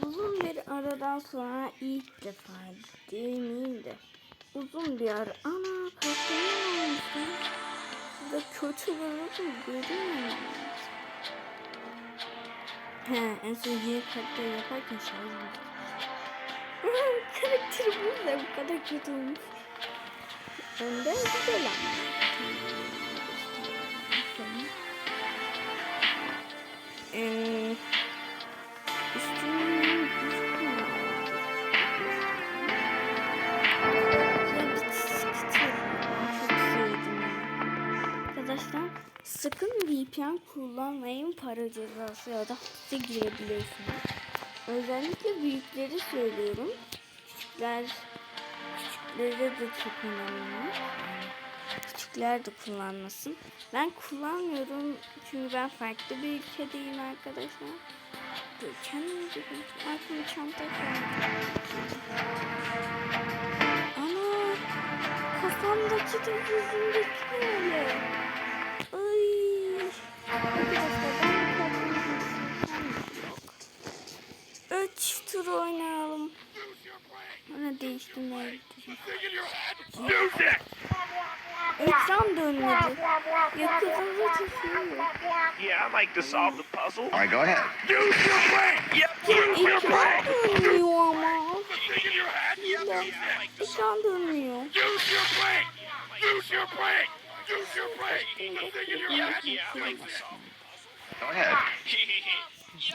Uzun bir aradan sonra ilk defa demeyeyim de uzun bir ara. Ana olmuş lan. Burada kötü görüyorum. He en son yeni karakter yaparken şarj. Karakteri bu kadar kötü olmuş. Önden güzel ama. Cezası ya da hapse girebiliyorsunuz. Özellikle büyükleri söylüyorum. Küçükler küçüklere de çok önemli. Küçükler de kullanmasın. Ben kullanmıyorum çünkü ben farklı bir ülkedeyim arkadaşlar. Dur kendimize bir arkama çanta koyalım. Ana kafamdaki de yüzümdeki ne öyle? Ay. Ekran dönmedi. Yakınında çekiyor. Yeah, I like to solve the puzzle. All right, go ahead. Use your brain! Yep, use your brain! Ekran dönmüyor ama. Ya! Ekran dönmüyor. Use your brain! Use your brain! Use your brain! İn your head! Yeah, I like to solve Go ahead.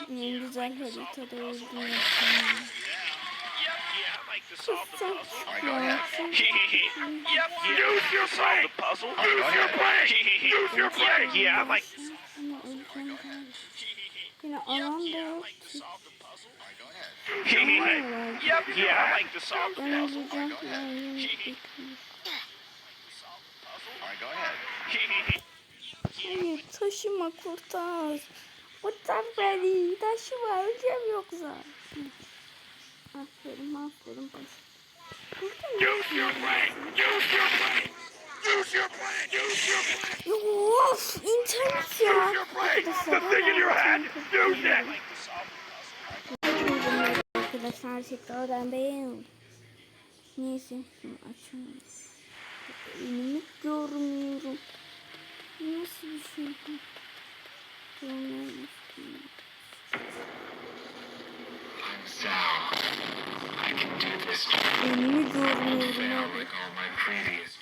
En güzel haritada olduğunu Yep, yeah, I like to solve the Sen puzzle. All right, go ahead. Yep, use your brain! Use your brain! Use your brain! Yeah, I like. Yine alan da yok. puzzle. Yep, yeah, I like to solve the puzzle. Hayır taşıma kurtar. Kurtar beni. Taşıma öleceğim yoksa. Aferin aferin Use your brain! Use your brain! Use your brain! Use your brain! Of internet ya. Use your brain! The Arkadaşlar thing in your head! Use it! Arkadaşlar tekrardan beğen. Neyse şunu açalım. Elimi görmüyorum. Nasıl bir şey bu? Görmüyorum. I can do this job Elimi görmüyorum abi. like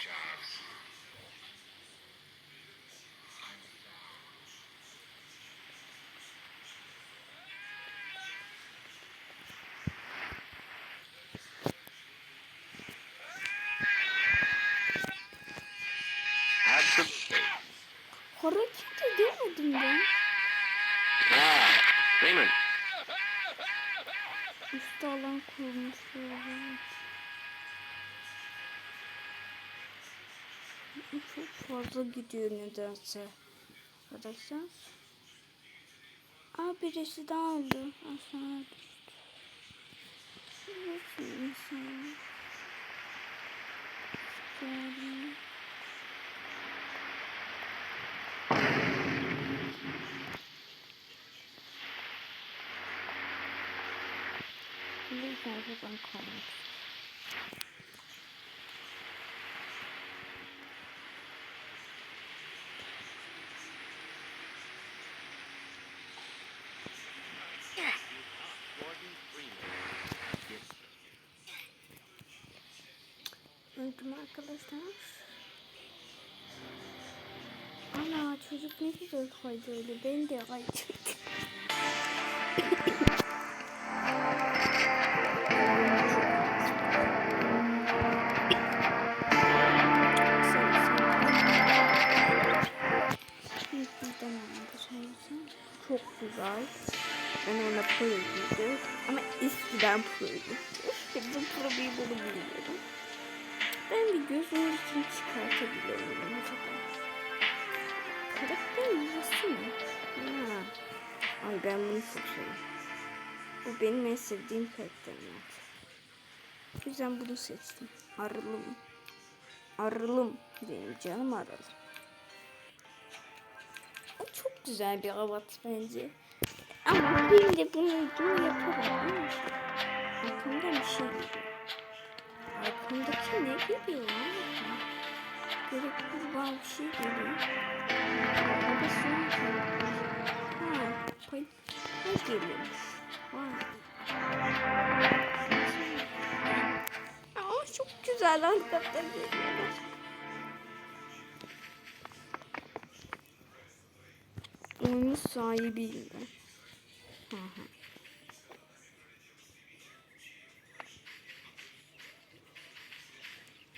Üstü alan kurmuşlar. Çok fazla gidiyor nedense. Arkadaşlar. Aa birisi daha öldü. Aşağı düştü. Nasıl insan? Gördüm. Şimdi ben kalmak. Öldüm arkadaşlar. Ana çocuk ne güzel kaydı öyle. Ben de kaydım. Çok güzel. Ben ona pro'ydu. Ama eskiden pro'ydu. Şimdi pro'yu bunu bilmiyorum. Ben bir gözümün içini çıkartabilir miyim acaba? Karakter yüzesi mi? Ha. Ay ben bunu çok seviyorum. Bu benim en sevdiğim karakterim artık. O yüzden bunu seçtim. Arılım. Arılım. Benim canım arılım. Çok güzel bir avat bence. Ama ben de bunu, bunu yaparım. Arkamda bir şey geliyor. Arkamdaki ne geliyor? Böyle kurbağa bir şey geliyor. Arada geliyor. Ha, pay, pay geliyormuş. Vay. Ama çok güzel hakikaten geliyorlar. Oyunun sahibiyim ben. Hı hı.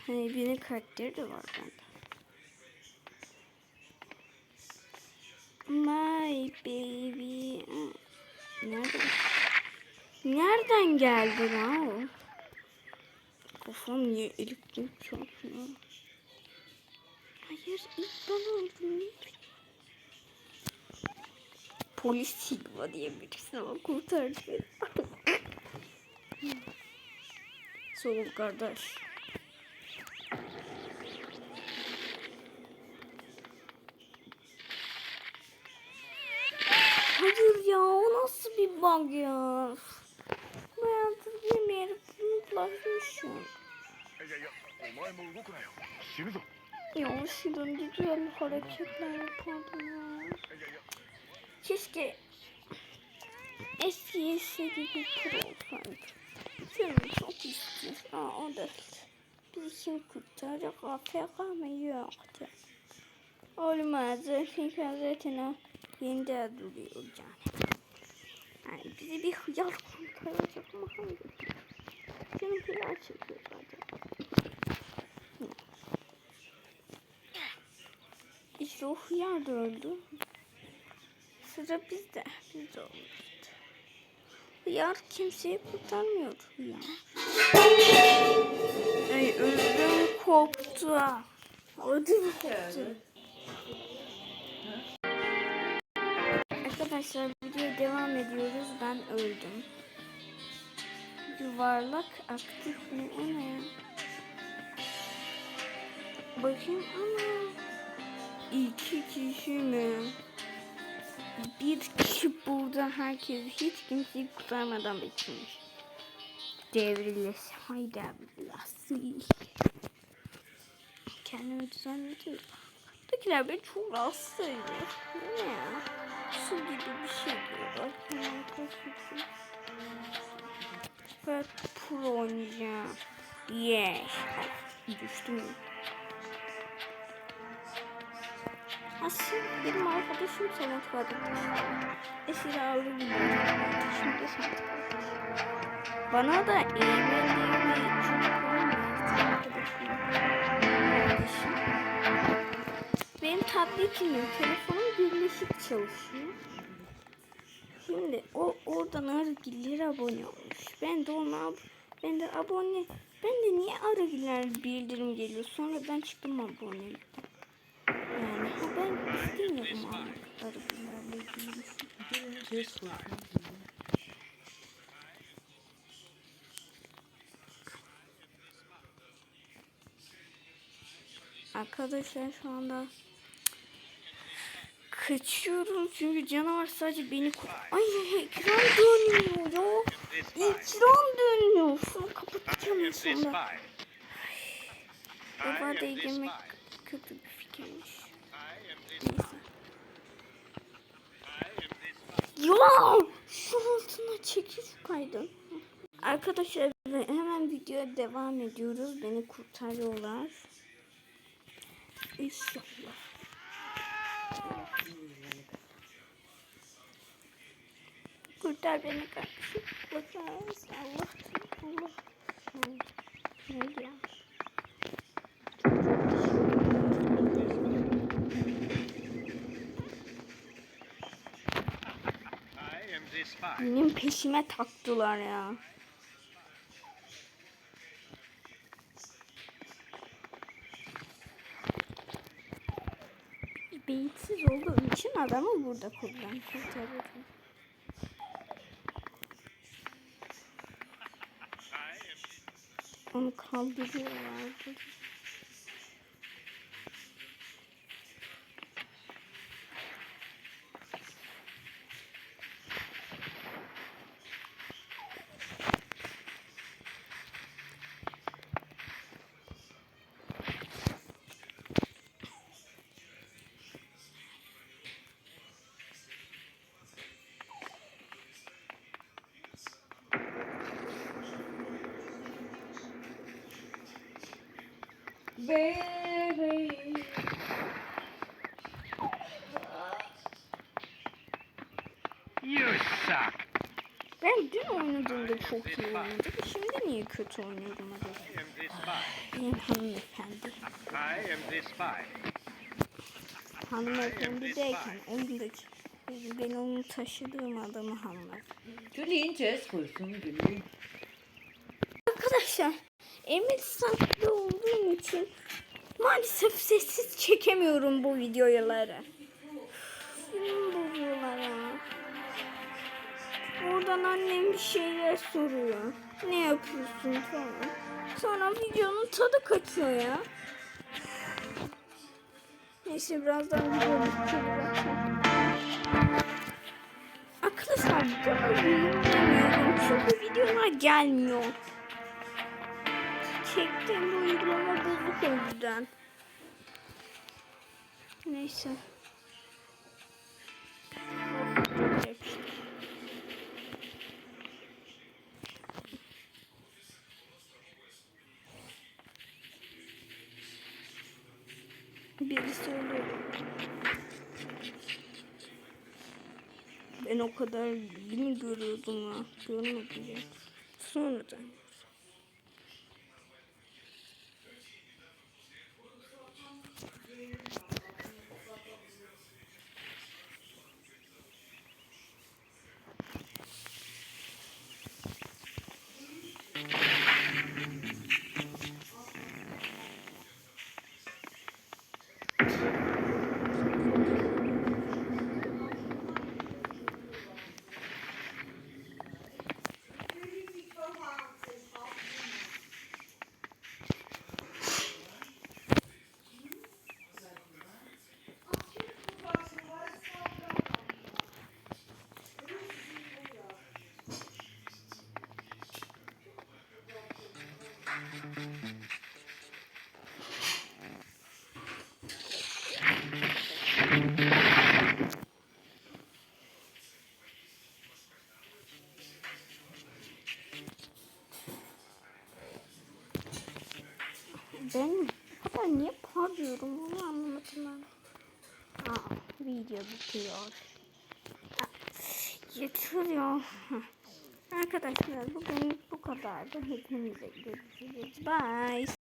Hani birinin karakteri de var bende. My baby. Nerede? Nereden geldi lan o? Kafam niye elektrik çarpıyor? Hayır ilk ben oldum. Bileyim polis Sigma diyebilirsin ama kurtardı beni. Soğuk kardeş. Hayır ya o nasıl bir bug ya? Ben bilmiyorum. Unutlaşmışım. Ya şuradan gidiyorum hareketler yapalım ya. Keşke eski eskisi gibi kur olsaydı. Canım çok istiyor. Aa o da bizi kim şey kurtaracak? APK mı? Yoktu. Olmaz. Çünkü zaten o yerinde duruyor yani. Yani bizi bir hıyar kurtaracak mı? Hayır. Canım hıyar çekiyor zaten. İşte o hıyar da öldü. Sıra bizde. Bizde olmuştu. Hıyar kimseyi kurtarmıyor ya. Ay öldüm koptu. Ödüm koptu. Arkadaşlar videoya devam ediyoruz. Ben öldüm. Yuvarlak aktif mi? O ne? Bakayım ama iki kişi mi? Bir kişi burada herkes hiç kimseyi kurtarmadan bitirmiş. Devrilesi. Haydi abi. Kendimi düzenledim. Buradakiler beni çok rahatsız ediyor. Ne ya? Su gibi bir şey diyorlar. Ben pro oynayacağım. Yes. Ah, Düştüm. Aslında benim arkadaşım sanat kardeşim. Esir avru de sanat kardeşim. Bana da arkadaşım. Kardeşim. Benim tabletimle telefonum birleşik çalışıyor. Şimdi o oradan arıgiller abone olmuş. Ben de ona ben de abone ben de niye arıgiller bildirim geliyor? Sonradan çıktım abonelikten. Ben istemiyorum arıgillerle ilgili. bir şey. Arkadaşlar şu anda kaçıyorum çünkü canavar sadece beni. Ay ekran dönmüyor ya. Ekran dönmüyor. Şunu kapatacağım en sonunda. Baba değdirmek kötü bir fikirmiş. Neyse. Ya şu altına çekil şu kaydı. Arkadaşlar hemen videoya devam ediyoruz. Beni kurtarıyorlar. İnşallah. Kurtar beni kardeşim. Mısın? Allah Allah. Ne ya? I am the spy. Benim peşime taktılar ya. Beyinsiz olduğum için adamı burada kullan kurtarıyorum. Onu kaldırıyorlardı. Baby. You suck. Ben dün oynadığımda çok iyi oynadım. Şimdi niye kötü oynuyorum acaba? I am the spy. Benim hanımefendi. I am the spy. Hanımefendi derken oyundaki ben onu taşıdığım adamı hanımefendi. Tez koysun gülün. Arkadaşlar Emir saklı olduğum için maalesef sessiz çekemiyorum bu videoları. Ya. Oradan annem bir şeyler soruyor. Ne yapıyorsun falan. Sonra videonun tadı kaçıyor ya. Neyse birazdan video bitecek zaten. Arkadaşlar bunu yayınlamıyorum çünkü videolar gelmiyor. Çektiğim bu uygulama bozuk yüzden. Neyse. Birisi ölüyor. Ben o kadar mi görüyordum ha? Görmedim ya. Sonradan. Bağırıyorum onu anlamadım ben. Aa, video bitiyor. Aa, Yeter ya. Arkadaşlar bugün bu kadardı. Hepinize görüşürüz. Bye.